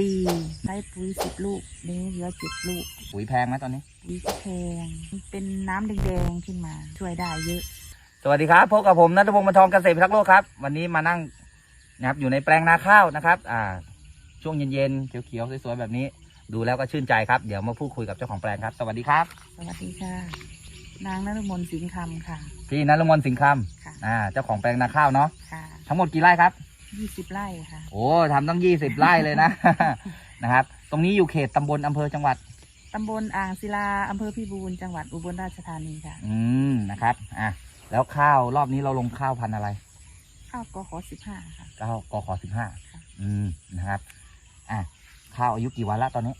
ดีใช้ปุ๋ยสิบลูกนี้เหลือเจ็ดลูกปุ๋ยแพงไหมตอนนี้ ปุ๋ยก็แพงมันเป็นน้ำแดงๆขึ้นมา ช่วยได้เยอะ สวัสดีครับพบกับผมนัทพงศ์บรรทองเกษตรพิทักษ์โลกครับ วันนี้มานั่งนะครับอยู่ในแปลงนาข้าวนะครับ อ่า ช่วงเย็นๆเขียวๆสวยๆแบบนี้ ดูแล้วก็ชื่นใจครับเดี๋ยวมาพูดคุยกับเจ้าของแปลงครับ สวัสดีครับ สวัสดีค่ะ นางนฤมลสิงห์คำค่ะ พี่นรมนสิงห์คค่ะำอ่าเจ้าของแปลงนาข้าวเนาะค่ะ ทั้งหมดกี่ไร่ครับ ยี่สิบไร่ค่ะ โอ้ทำตั้งยี่สิบไร่เลยนะ นะครับ ตรงนี้อยู่เขตตำบลอำเภอจังหวัด ตำบลอ่างศิลาอำเภอพิบูลจังหวัดอุบลราชธานีค่ะ อืม นะครับ อะ แล้วข้าวรอบนี้เราลงข้าวพันธุ์อะไร ข้าวกขอสิบห้าค่ะ ข้าวกขอสิบห้าค่ะ อืม นะครับ อะ ข้าวอายุกี่วันแล้วตอนนี้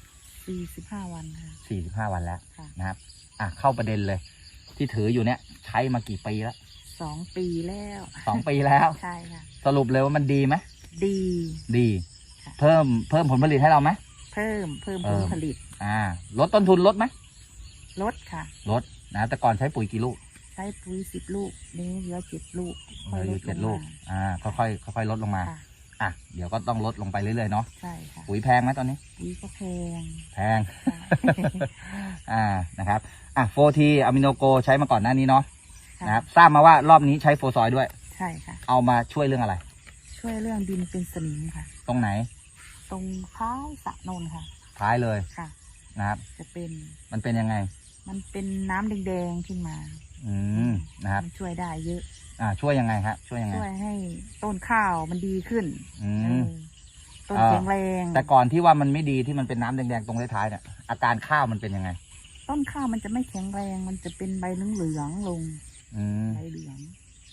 สี่สิบห้าวันค่ะ สี่สิบห้าวันแล้วค่ะ นะครับ อะ เข้าประเด็นเลย ที่ถืออยู่เนี่ยใช้มากี่ปีแล้ว สองปีแล้วสองปีแล้ว ใช่ค่ะ สรุปเลยว่ามันดีไหมดี ดี ค่ะ เพิ่มเพิ่มผลผลิตให้เราไหม เพิ่มเพิ่มเพิ่ผลมผลิตอ่า ลดต้นทุนลดไหมลดค่ะ ลดนะแต่ก่อนใช้ปุ๋ยกี่ลูกใช้ปุ๋ยสิบลูกนี้เหลือเจ็ดลูกค่อยเหลลือดเจ็ดลลูงกมาอ่าค่อยๆค่อยๆลดลงมา ค่ะ อะ เดี๋ยวก็ต้องลดลงไปเรื่อยๆเนาะใช่ค่ะปุ๋ยแพงไหมตอนนี้ ปุ๋ยก็แพงแพงใช่อ่านะครับ อะโฟทีอะมิโนโกใช้มาก่อนหน้านี้เนาะค่ะ นะครับทราบมาว่ารอบนี้ใช้โฟซอยด้วย ใช่ค่ะ เอามาช่วยเรื่องอะไร ช่วยเรื่องดินเป็นสนิมค่ะ ตรงไหน ตรงท้ายสระนนค่ะ ท้ายเลยค่ะ นะครับ จะเป็น มันเป็นยังไง มันเป็นน้ำแดงๆขึ้นมาอืมนะครับ มันช่วยได้เยอะ อ่า ช่วยยังไงครับช่วยยังไง ช่วยให้ต้นข้าวมันดีขึ้นอืเอม อต้นอ่า แข็งแรง แต่ก่อนที่ว่ามันไม่ดีที่มันเป็นน้ำแดงๆตรงท้ายๆเนี่ยอาการข้าวมันเป็นยังไง ต้นข้าวมันจะไม่แข็งแรง มันจะเป็นใบเหลืองๆลง อืมใบเหลือง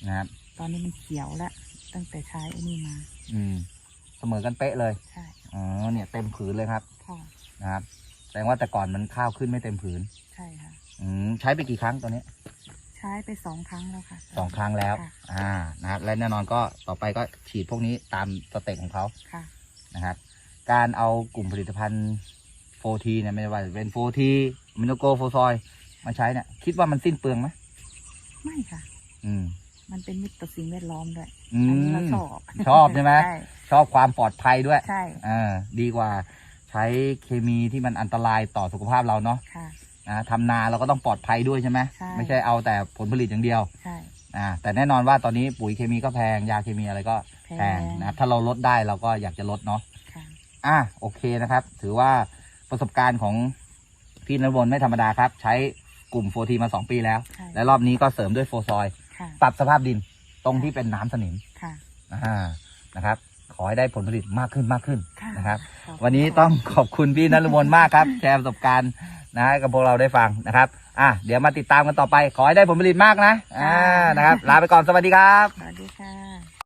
นะครับ ตอนนี้มันเขียวแล้วตั้งแต่ใช้ไอ้นี่มา อืม เสมอกันเป๊ะเลยใช่อ๋อเนี่ยเต็มผืนเลยครับค่ะนะครับแสดงว่าแต่ก่อนมันข้าวขึ้นไม่เต็มผืน ใช่ค่ะ อืมใช้ไปกี่ครั้งตัวนี้ ใช้ไปสองครั้งแล้วค่ะสองครั้งแล้วค่ะอ่านะครับ และแน่นอนก็ต่อไปก็ฉีดพวกนี้ตามสเต็ปของเขา ค่ะ นะครับการเอากลุ่มผลิตภัณฑ์โฟทีเนี่ยไม่ว่าจะเป็นโฟทีมิโนโกโฟซอยมาใช้เนี่ยคิดว่ามันสิ้นเปลืองไหม ไม่ค่ะ อืม มันเป็นมิตรต่อสิ่งแวดล้อมด้วยอือันนี้เรามชอบชอบใช่ไหมใช่ชอบความปลอดภัยด้วยใช่อ่าดีกว่า ใช้เคมีที่มันอันตรายต่อสุขภาพเราเนาะค่ะ นะทำนาเราก็ต้องปลอดภัยด้วยใช่ไหมใช่ ไม่ใช่เอาแต่ผลผลิตอย่างเดียวใช่ อ่าแต่แน่นอนว่าตอนนี้ปุ๋ยเคมีก็แพงยาเคมีอะไรก็แพแพง นะครับถ้าเราลดได้เราก็อยากจะลดเนาะ ค่ะ อะโอเคนะครับ ถือว่าประสบการณ์ของพี่นรบนไม่ธรรมดาครับ ใช้ กลุ่มโฟทีมา 2 ปีแล้ว ใช่ และรอบนี้ก็เสริมด้วยโฟซอยค่ะ ปรับสภาพดินตรงที่เป็นน้ำสนิมค่ะ อ่านะครับ ขอให้ได้ผลผลิตมากขึ้นมากขึ้นค่ะ นะครับขอบคุณวันนี้ต้องขอบคุณพี่นรบนมากครับ แชร์ประสบการณ์นะให้กับพวกเราได้ฟังนะครับ อะเดี๋ยวมาติดตามกันต่อไป ขอให้ได้ผลผลิตมากนะ อ่านะครับ ลาไปก่อนสวัสดีครับ สวัสดีค่ะ